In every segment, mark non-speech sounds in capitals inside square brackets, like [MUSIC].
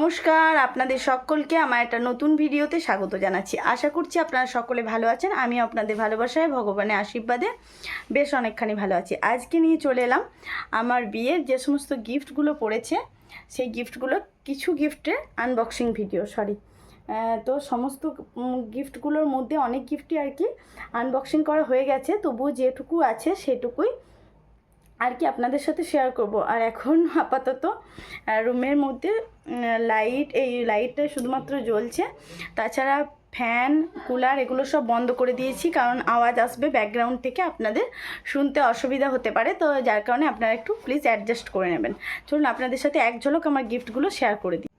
নমস্কার, আপনাদের সকলকে আমার একটা নতুন ভিডিওতে স্বাগত জানাচ্ছি। আশা করছি আপনারা সকলে ভালো আছেন আমি আপনাদের ভালোবাসায়, ভগবানের আশীর্বাদে বেশ অনেকখানি ভালো আছি। আজকে নিয়ে চলে এলাম আমার বিয়ের যে সমস্ত গিফটগুলো পড়েছে, সেই গিফটগুলো, কিছু গিফটের আনবক্সিং ভিডিও সরি তো সমস্ত গিফটগুলোর মধ্যে অনেক গিফটই আর কি আনবক্সিং করা হয়ে গেছে, তবুও যেটুকু আছে সেটুকুই আর কি আপনাদের সাথে শেয়ার করব। আর এখন [LAUGHS] আপাতত রুমের মধ্যে লাইট এই লাইটটা শুধুমাত্র জ্বলছে। তাছাড়া ফ্যান কুলার এগুলো সব বন্ধ করে দিয়েছি, কারণ আওয়াজ আসবে ব্যাকগ্রাউন্ড থেকে আপনাদের শুনতে অসুবিধা হতে পারে। তো যার কারণে আপনারা একটু প্লিজ অ্যাডজাস্ট করে নেবেন। চলুন, আপনাদের সাথে এক ঝলক আমার গিফটগুলো শেয়ার করে দিই।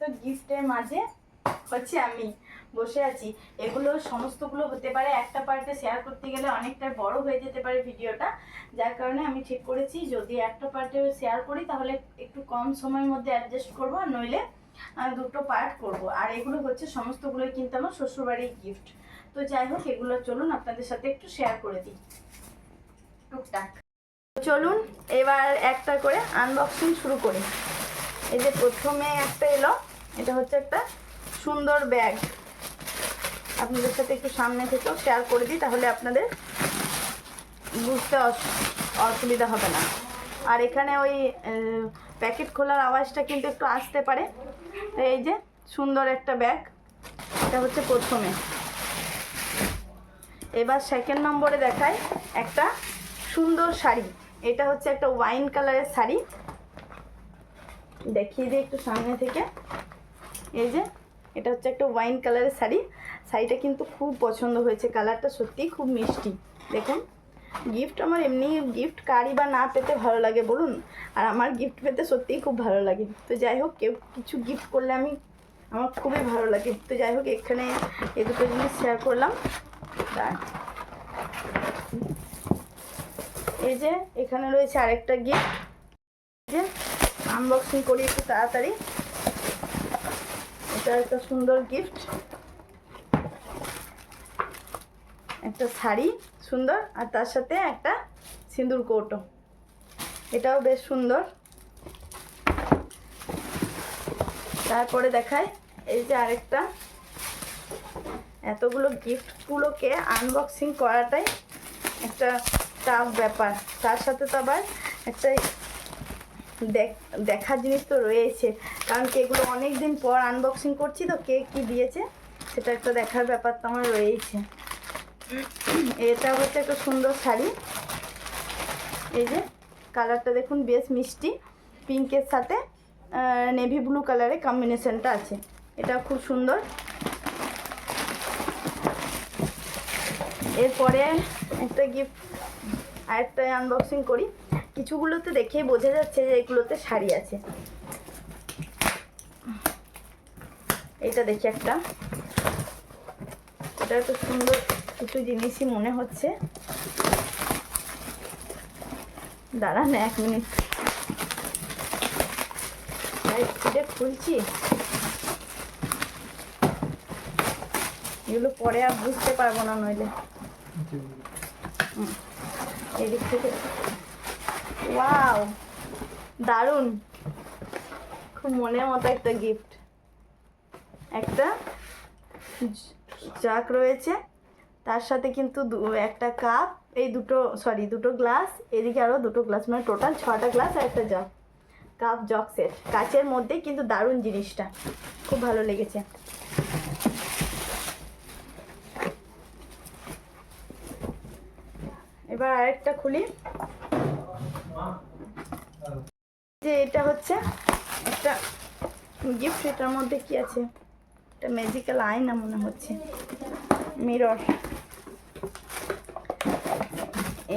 তো গিফটের মাঝে হচ্ছে আমি। বসে আছি। এগুলো সমস্তগুলো হতে পারে একটা পার্টে শেয়ার করতে গেলে অনেকটা বড় হয়ে যেতে পারে ভিডিওটা। যার কারণে আমি ঠিক করেছি, যদি একটা পার্টে শেয়ার করি তাহলে একটু কম সময়ের মধ্যে অ্যাডজাস্ট করব আর নইলে দুটো পার্ট করব। আর এগুলো হচ্ছে সমস্তগুলোই কিন্তু আমার শ্বশুরবাড়ির গিফট তো যাই হোক, এগুলো চলুন আপনাদের সাথে একটু শেয়ার করে দিই। টুকটাক। চলুন, এবার একটা করে আনবক্সিং শুরু করি। এই যে প্রথমে একটা এলো, এটা হচ্ছে একটা সুন্দর ব্যাগ আপনাদের সাথে একটু সামনে থেকেও শেয়ার করে দিই, তাহলে আপনাদের বুঝতে অস- অসুবিধা হবে না। আর এখানে ওই প্যাকেট খোলার আওয়াজটা কিন্তু একটু আসতে পারে। এই যে, সুন্দর একটা ব্যাগ এটা হচ্ছে প্রথমে। এবার সেকেন্ড নম্বরে দেখায় একটা সুন্দর শাড়ি। এটা হচ্ছে একটা ওয়াইন কালারের শাড়ি। দেখিয়ে দিই একটু সামনে থেকে। এই যে, এটা হচ্ছে একটা ওয়াইন কালারের শাড়ি। শাড়িটা কিন্তু খুব পছন্দ হয়েছে, কালারটা সত্যিই খুব মিষ্টি। দেখুন গিফট আমার এমনি গিফট কারই বা না পেতে ভালো লাগে বলুন, আর আমার গিফট পেতে সত্যিই খুব ভালো লাগে। তো যাই হোক, কেউ কিছু গিফট করলে আমি, আমার খুবই ভালো লাগে। তো যাই হোক, এখানে এ দুটো জিনিস শেয়ার করলাম। এই যে, এখানে রয়েছে আরেকটা গিফট যে আনবক্সিং করি একটু তাড়াতাড়ি। এটা একটা সুন্দর গিফট একটা শাড়ি সুন্দর, আর তার সাথে একটা সিঁদুর কৌটো। এটাও বেশ সুন্দর। তারপরে দেখায় এই যে আরেকটা। এতগুলো গিফটগুলোকে আনবক্সিং করাটাই একটা টাফ ব্যাপার। তার সাথে তো আবার একটা দেখ, দেখার জিনিস তো রয়েছে। কারণ কি এগুলো অনেক দিন পর আনবক্সিং করছি তো কে কি দিয়েছে, সেটা একটা দেখার ব্যাপার তো আমার রয়েছে এটা হচ্ছে একটা সুন্দর শাড়ি। এই যে কালারটা দেখুন, বেশ মিষ্টি। পিঙ্কের সাথে নেভি ব্লু কালারের কম্বিনেশনটা আছে। এটা খুব সুন্দর। এরপরে একটা গিফট আরেকটা আনবক্সিং করি। কিছুগুলোতে দেখেই বোঝা যাচ্ছে যে এগুলোতে শাড়ি আছে। এটা দেখি একটা। এটা তো সুন্দর কিছু জিনিসই মনে হচ্ছে। দাঁড়ান এক মিনিট। খুলছি। এগুলো পরে আর বুঝতে পারব না নইলে। এদিক থেকে। ওয়াও, দারুণ। খুব মনের মতো একটা গিফট। একটা জাক রয়েছে। তার সাথে কিন্তু একটা কাপ, এই দুটো সরি দুটো গ্লাস এদিকে আরও দুটো গ্লাস মানে টোটাল ছটা গ্লাস আর একটা জগ কাপ জগ সেট কাচের মধ্যে কিন্তু দারুণ জিনিসটা। খুব ভালো লেগেছে। এবার আরেকটা খুলি। যে এটা হচ্ছে একটা গিফট এটার মধ্যে কি আছে? একটা ম্যাজিক্যাল আয়না মনে হচ্ছে। মিরর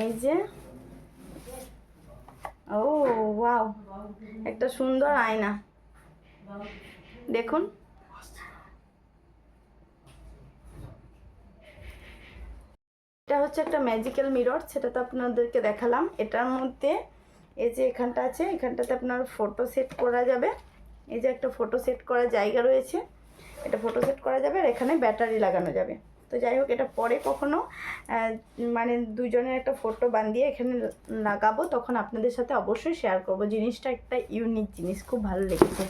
এই যে, ও ওয়াও একটা সুন্দর আয়না। দেখুন। এটা হচ্ছে একটা ম্যাজিক্যাল মিরর সেটা তো আপনাদেরকে দেখালাম। এটার মধ্যে এই যে এখানটা আছে, এখানটাতে আপনার ফটো সেট করা যাবে। এই যে একটা ফটো সেট করার জায়গা রয়েছে, এটা ফটো সেট করা যাবে আর এখানে ব্যাটারি লাগানো যাবে। তো যাই হোক, এটা পরে কখনো মানে দুজনের একটা ফটো বান্ধিয়ে এখানে লাগাবো, তখন আপনাদের সাথে অবশ্যই শেয়ার করব। জিনিসটা একটা ইউনিক জিনিস, খুব ভালো লেগেছে।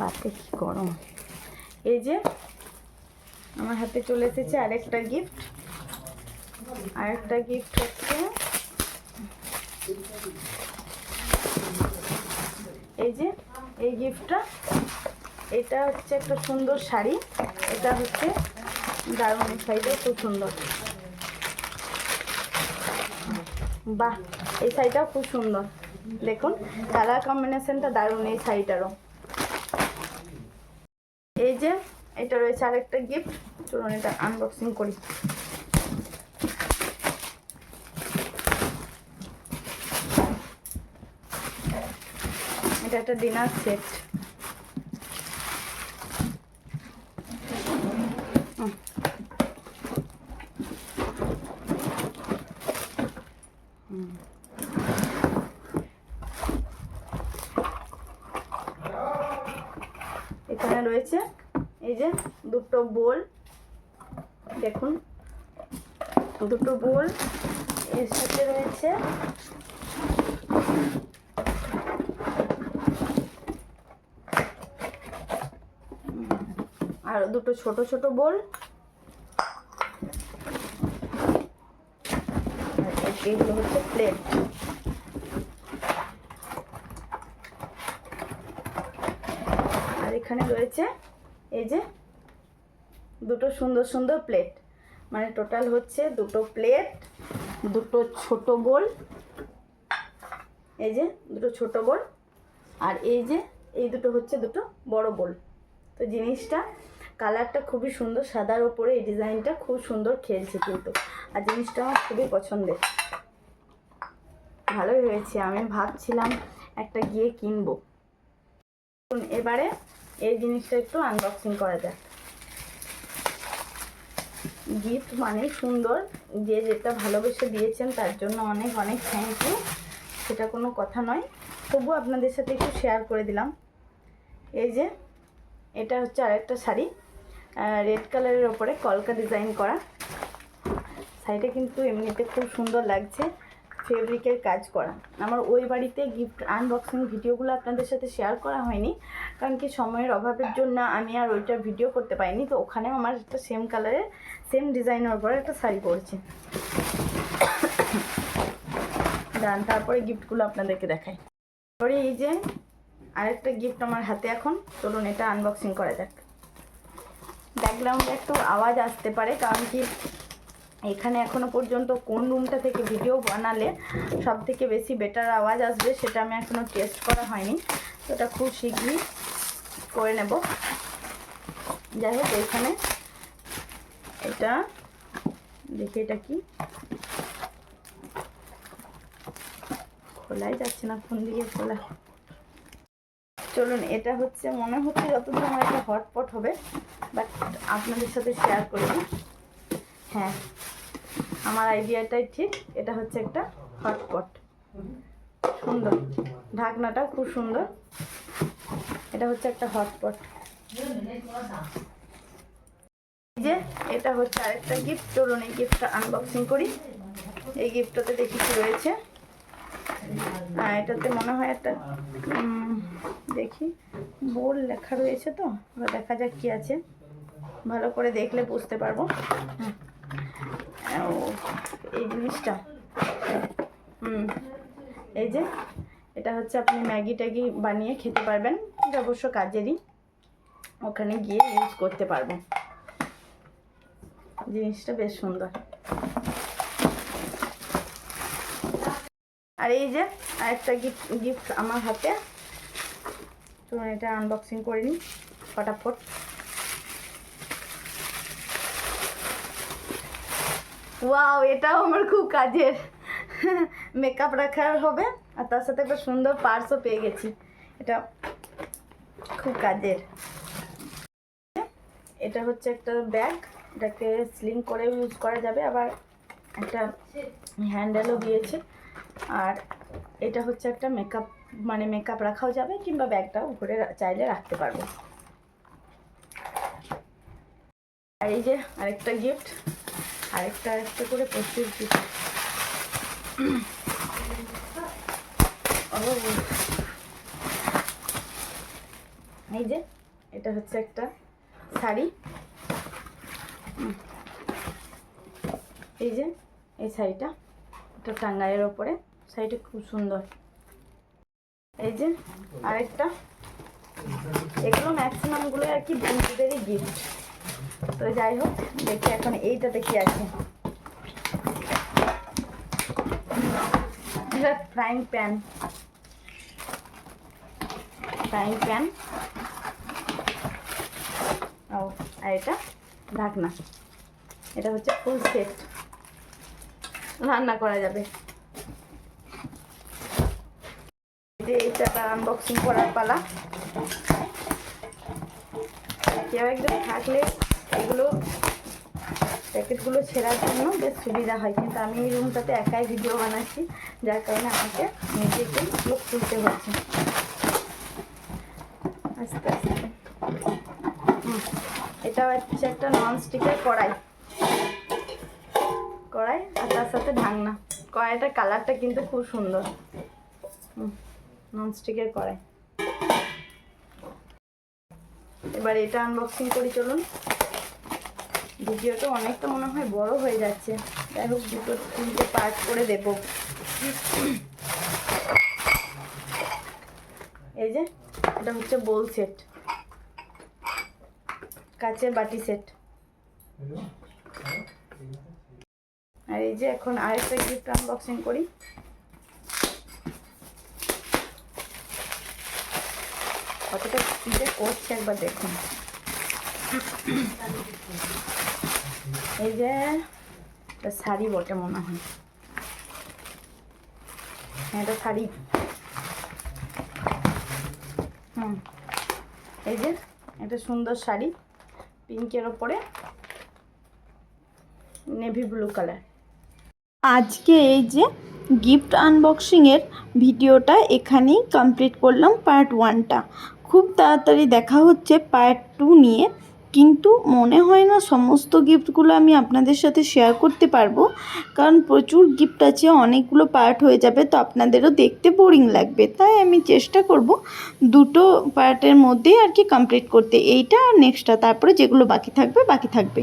বাতে কি গরম। এই যে, আমার হাতে চলে এসেছে আরেকটা গিফট আরেকটা গিফট হচ্ছে, এই যে, এই গিফটটা এটা হচ্ছে একটা সুন্দর শাড়ি। এটা হচ্ছে দারুণ শাড়িটা খুব সুন্দর। বাহ, এই শাড়িটাও খুব সুন্দর। দেখুন কালার কম্বিনেশনটা দারুণ এই শাড়িটারও। এই যে, এটা রয়েছে আরেকটা গিফট চলুন এটা আনবক্সিং করি। এটা একটা ডিনার সেট এখানে রয়েছে এই যে দুটো বোল। দেখুন, দুটো বোল এর সাথে রয়েছে। আর দুটো ছোট ছোট বোল। আর এইগুলো হচ্ছে প্লেট আর এখানে রয়েছে এই যে দুটো সুন্দর সুন্দর প্লেট। মানে টোটাল হচ্ছে দুটো প্লেট, দুটো ছোট বোল এই যে দুটো ছোট বোল আর এই যে এই দুটো হচ্ছে দুটো বড় বোল তো জিনিসটা, কালারটা খুবই সুন্দর, সাদার ওপরে এই ডিজাইনটা খুব সুন্দর খেলছে কিন্তু। আর জিনিসটা আমার খুবই পছন্দের। ভালোই হয়েছে, আমি ভাবছিলাম একটা গিয়ে কিনবো। এবারে এই জিনিসটা একটু আনবক্সিং করা যাক। গিফট মানে সুন্দর, যে যেটা ভালোবেসে দিয়েছেন তার জন্য অনেক অনেক থ্যাংক ইউ সেটা কোনো কথা নয়। তবু আপনাদের সাথে একটু শেয়ার করে দিলাম। এই যে, এটা হচ্ছে আরেকটা শাড়ি। রেড কালারের ওপরে কলকা ডিজাইন করা। শাড়িটা কিন্তু এমনিতে খুব সুন্দর লাগছে। ফেব্রিকের কাজ করা। আমার ওই বাড়িতে গিফট আনবক্সিং ভিডিওগুলো আপনাদের সাথে শেয়ার করা হয়নি, কারণ কি সময়ের অভাবের জন্য আমি আর ওইটা ভিডিও করতে পারিনি। তো ওখানেও আমার একটা সেম কালারের সেম ডিজাইনের ওপরে একটা শাড়ি পরেছে। দাঁড়ান তারপরে গিফটগুলো আপনাদেরকে দেখাই। তারপরে এই যে আরেকটা গিফট আমার হাতে এখন, চলুন এটা আনবক্সিং করা যাক। ব্যাকগ্রাউন্ডে একটু আওয়াজ আসতে পারে, কারণ কি এখানে এখনও পর্যন্ত কোন রুমটা থেকে ভিডিও বানালে সব থেকে বেশি বেটার আওয়াজ আসবে সেটা আমি এখনও টেস্ট করা হয়নি। তো এটা খুব শীঘ্রই করে নেব। যাই হোক, এখানে এটা, দেখি এটা কি? খোলাই যাচ্ছে না, কোন দিকে খোলা? চলুন, এটা হচ্ছে মনে হচ্ছে যতদূর আমার একটা হটপট হবে বাট আপনাদের সাথে শেয়ার করি। হ্যাঁ আমার আইডিয়াটাই ঠিক, এটা হচ্ছে একটা হটপট সুন্দর। ঢাকনাটা খুব সুন্দর। এটা হচ্ছে একটা হটপট যে, এটা হচ্ছে আরেকটা গিফট চলুন এই গিফটটা আনবক্সিং করি। এই গিফটটাতে দেখি কি রয়েছে। হ্যাঁ এটাতে মনে হয় একটা দেখি। বোর্ড লেখা রয়েছে তো দেখা যাক কি আছে। ভালো করে দেখলে বুঝতে পারব। হুম। এই জিনিসটা। হুম, এই যে, এটা হচ্ছে আপনি ম্যাগি ট্যাগি বানিয়ে খেতে পারবেন, এটা অবশ্য কাজেরই। ওখানে গিয়ে ইউজ করতে পারব। জিনিসটা বেশ সুন্দর। আর এই যে, আরেকটা গিফট গিফট আমার হাতে। চলুন এটা আনবক্সিং করে ফটাফট। ওয়াও এটাও আমার খুব কাজের মেকআপ রাখার হবে। আর তার সাথে একটা সুন্দর পার্সও পেয়ে গেছি। এটা খুব কাজের। এটা হচ্ছে একটা ব্যাগ এটাকে স্লিং করে ইউজ করা যাবে। আবার একটা হ্যান্ডেলও দিয়েছে। আর এটা হচ্ছে একটা মেকআপ মানে মেকআপ রাখাও যাবে, কিংবা ব্যাগটাও উপরে চাইলে রাখতে পারব। আর এই যে আরেকটা গিফট আরেকটা আরেকটা করে প্রচুর এই যে, এটা হচ্ছে একটা শাড়ি। এই যে, এই শাড়িটা, এটা টাঙ্গাইয়ের ওপরে। শাড়িটা খুব সুন্দর। এই যে, আরেকটা। এগুলো ম্যাক্সিমামগুলো আর কি বন্ধুদেরই গিফট তো যাই হোক, দেখি এখন এইটাতে কি আছে। ফ্রাইং প্যান ফ্রাইং প্যান ও, আর এটা ঢাকনা। এটা হচ্ছে ফুল সেট রান্না করা যাবে। এইটা আনবক্সিং করার পালা। কেউ একজন থাকলে এগুলো প্যাকেটগুলো ছেঁড়ার জন্য বেশ সুবিধা হয়। কিন্তু আমি এই রুমটাতে একাই ভিডিও বানাচ্ছি, যার কারণে আমাকে নিজেকে লোক তুলতে হচ্ছে। আস্তে আস্তে। এটা হচ্ছে একটা নন স্টিকের কড়াই। কড়াই আর তার সাথে ঢাকনা। কড়াইটার কালারটা কিন্তু খুব সুন্দর। নন স্টিকের কড়াই। এবার এটা আনবক্সিং করি, চলুন। ভিডিওটা অনেকটা মনে হয় বড় হয়ে যাচ্ছে। যাই হোক, দুটো, তিনটে পার্ট করে দেবো। এই যে, এটা হচ্ছে বোল সেট কাচের বাটি সেট আর এই যে এখন আরেকটা গিফট আনবক্সিং করি। কতটা করছে একবার দেখুন। এই যে শাড়ি বটে মনে হয়। হ্যাঁ এটা শাড়ি। হুম। এই যে, এটা সুন্দর শাড়ি, পিঙ্কের ওপরে, নেভি ব্লু কালার। আজকে এই যে গিফট আনবক্সিংয়ের ভিডিওটা এখানেই কমপ্লিট করলাম পার্ট ওয়ানটা। খুব তাড়াতাড়ি দেখা হচ্ছে পার্ট টু নিয়ে। কিন্তু মনে হয় না সমস্ত গিফটগুলো আমি আপনাদের সাথে শেয়ার করতে পারব। কারণ প্রচুর গিফট আছে, অনেকগুলো পার্ট হয়ে যাবে, তো আপনাদেরও দেখতে বোরিং লাগবে। তাই আমি চেষ্টা করব দুটো পার্টের মধ্যেই আর কি কমপ্লিট করতে। এইটা আর নেক্সটটা তারপরে যেগুলো বাকি থাকবে বাকি থাকবে।